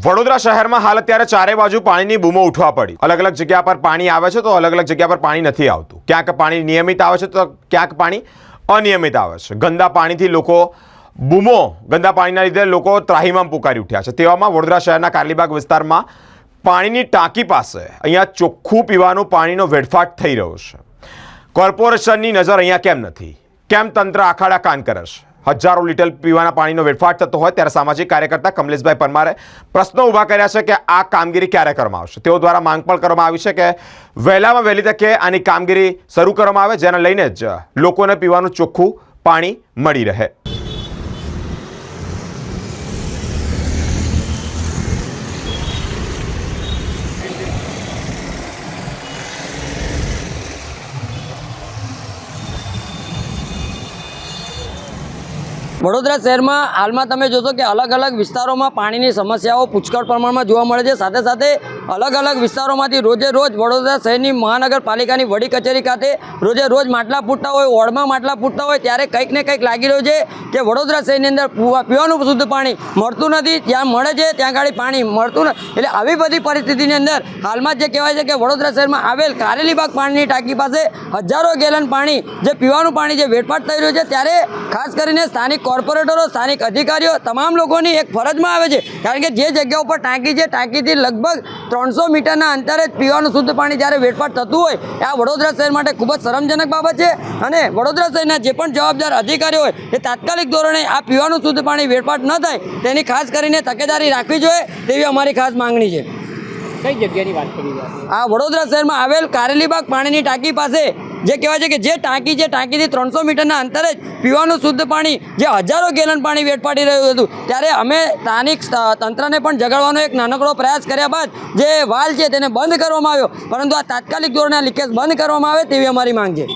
વડોદરા શહેરમાં હાલ અત્યારે ચારે બાજુ પાણીની બૂમો ઉઠવા પડી. અલગ અલગ જગ્યા પર પાણી આવે છે તો અલગ અલગ જગ્યા પર પાણી નથી આવતું. ક્યાંક પાણી નિયમિત આવે છે તો ક્યાંક પાણી અનિયમિત આવે છે. ગંદા પાણીથી લોકો બૂમો, ગંદા પાણીના લીધે લોકો ત્રાહીમામ પુકારી ઉઠ્યા છે. તેવામાં વડોદરા શહેરના કારલીબાગ વિસ્તારમાં પાણીની ટાંકી પાસે અહીંયા ચોખ્ખું પીવાનું પાણીનો વેડફાટ થઈ રહ્યો છે. કોર્પોરેશનની નજર અહીંયા કેમ નથી? કેમ તંત્ર આખાડા કાન કરે છે? હજારો લીટર પીવાના પાણીનો વેડફાટ થતો હોય ત્યારે સામાજિક કાર્યકર્તા કમલેશભાઈ પરમારે પ્રશ્નો ઊભા કર્યા છે કે આ કામગીરી ક્યારે કરવામાં આવશે. તેઓ દ્વારા માંગ પણ કરવામાં આવી છે કે વહેલામાં વહેલી તકે આની કામગીરી શરૂ કરવામાં આવે, જેને લઈને જ લોકોને પીવાનું ચોખ્ખું પાણી મળી રહે. વડોદરા શહેરમાં હાલમાં તમે જોશો કે અલગ અલગ વિસ્તારોમાં પાણીની સમસ્યાઓ પુષ્કળ પ્રમાણમાં જોવા મળે છે. સાથે સાથે અલગ અલગ વિસ્તારોમાંથી રોજે રોજ વડોદરા શહેરની મહાનગરપાલિકાની વડી કચેરી ખાતે રોજે રોજ માટલા ફૂટતા હોય, ઓળમાં માટલા ફૂટતા હોય, ત્યારે કંઈક ને કંઈક લાગી રહ્યું છે કે વડોદરા શહેરની અંદર પીવા- પીવાનું શુદ્ધ પાણી મળતું નથી જ્યાં મળે છે, ત્યાં ગાડી પાણી મળતું નથી એટલે આવી બધી પરિસ્થિતિની અંદર હાલમાં જે કહેવાય છે કે વડોદરા શહેરમાં આવેલ કારેલીબાગ પાણીની ટાંકી પાસે હજારો ગેલન પાણી જે પીવાનું પાણી જે વેડફાટ થઈ રહ્યું છે, ત્યારે ખાસ કરીને સ્થાનિક કોર્પોરેટરો, સ્થાનિક અધિકારીઓ, તમામ લોકોની એક ફરજમાં આવે છે. કારણ કે જે જગ્યા ઉપર ટાંકી છે, ટાંકીથી લગભગ ત્રણસો મીટરના અંતરે જ પીવાનું શુદ્ધ પાણી જ્યારે વેડફાટ થતું હોય એ આ વડોદરા શહેર માટે ખૂબ જ શરમજનક બાબત છે. અને વડોદરા શહેરના જે પણ જવાબદાર અધિકારીઓ હોય એ તાત્કાલિક ધોરણે આ પીવાનું શુદ્ધ પાણી વેડફાટ ન થાય તેની ખાસ કરીને તકેદારી રાખવી જોઈએ તેવી અમારી ખાસ માંગણી છે. કઈ જગ્યાની વાત કરી આ વડોદરા શહેરમાં આવેલ કારેલીબાગ પાણીની ટાંકી પાસે જે કહેવાય છે કે જે ટાંકી છે, ટાંકીથી ત્રણસો મીટરના અંતરે જ પીવાનું શુદ્ધ પાણી, જે હજારો ગેલન પાણી વેડફાટી રહ્યું હતું. ત્યારે અમે સ્થાનિક તંત્રને પણ જગાડવાનો એક નાનકડો પ્રયાસ કર્યા બાદ જે વાલ છે તેને બંધ કરવામાં આવ્યો. પરંતુ આ તાત્કાલિક ધોરણે લીકેજ બંધ કરવામાં આવે તેવી અમારી માંગ છે.